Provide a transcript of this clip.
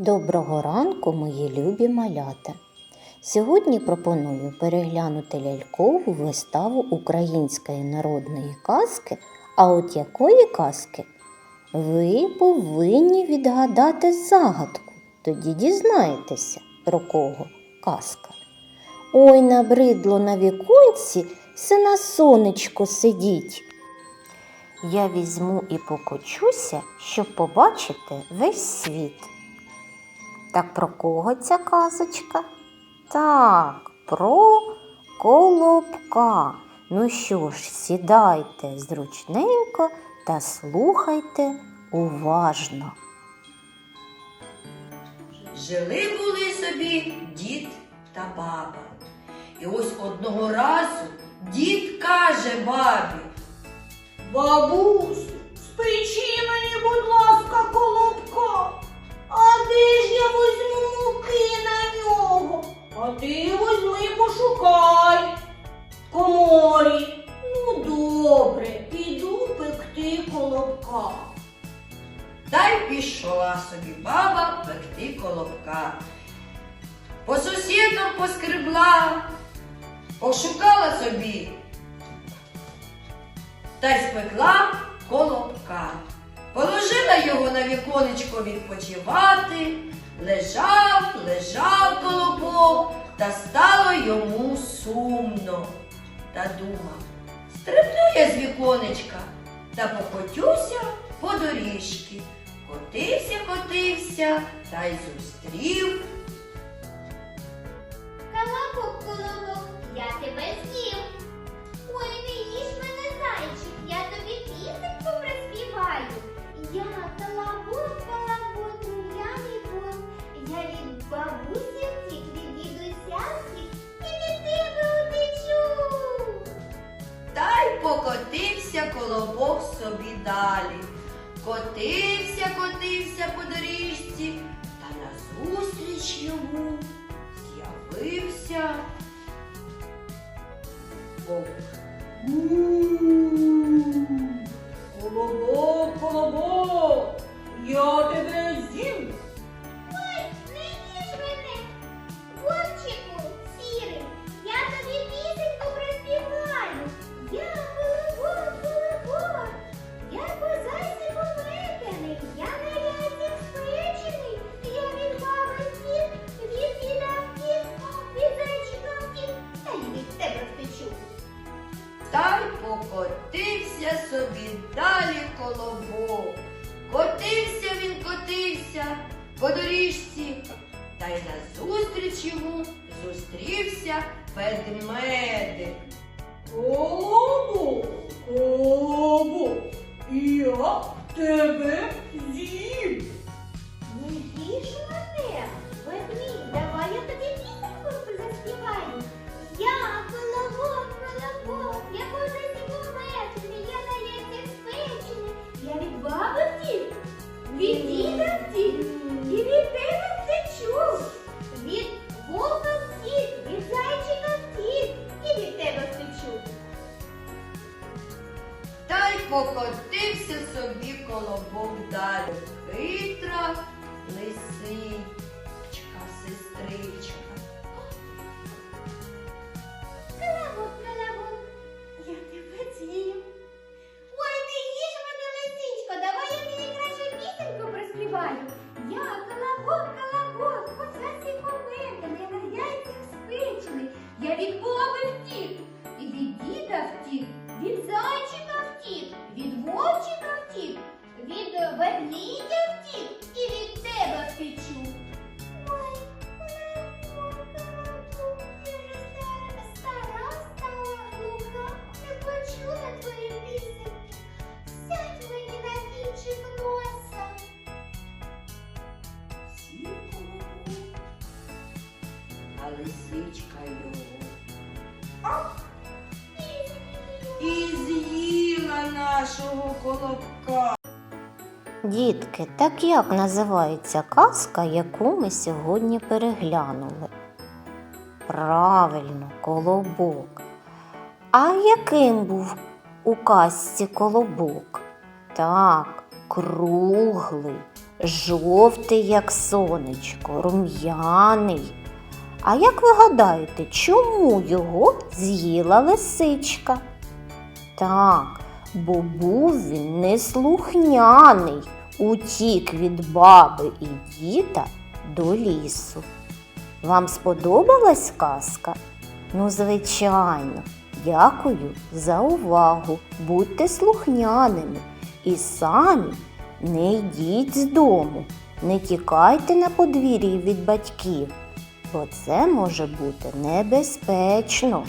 Доброго ранку, мої любі малята! Сьогодні пропоную переглянути лялькову виставу української народної казки. А от якої казки? Ви повинні відгадати загадку, тоді дізнаєтеся, про кого казка. Ой, набридло на віконці, все на сонечку сидіть. Я візьму і покочуся, щоб побачити весь світ. Так про кого ця казочка? Так, про колобка. Ну що ж, сідайте зручненько та слухайте уважно. Жили були собі дід та баба. І ось одного разу дід каже бабі. Бабусю, спечи мені, будь ласка, колобка. Де ж я візьму муки на нього? А ти візьми пошукай. В коморі. Ну, добре, піду пекти колобка. Та й пішла собі баба пекти колобка. По сусідам поскребла, пошукала собі та й спекла колобка. Положила його на віконечко відпочивати, лежав, лежав колобок, та стало йому сумно. Та думав, стрибну я з віконечка та покотюся по доріжки. Котився, котився та й зустрів. Колобок, колобок, я тебе з'їв. Ой, колобок собі далі. Котився, котився по доріжці, та назустріч йому з'явився вовк. Колобок, колобок, я тебе колобок. Котився він, котився по доріжці, та й назустріч йому зустрівся ведмедик. Колобок, колобок, я тебе собі колобок далі. Хитра лисичка, сестричка. Твої пісеньки. Сядь мені на кінчик носа. Сів а лисичка його. І з'їла нашого колобка. Дітки, так як називається казка, яку ми сьогодні переглянули? Правильно, колобок. А яким був у казці колобок? Так, круглий, жовтий, як сонечко, рум'яний. А як ви гадаєте, чому його з'їла лисичка? Так, бо був він неслухняний, утік від баби і діда до лісу. Вам сподобалась казка? Ну, звичайно, дякую за увагу. Будьте слухняними і самі не йдіть з дому, не тікайте на подвір'ї від батьків, бо це може бути небезпечно.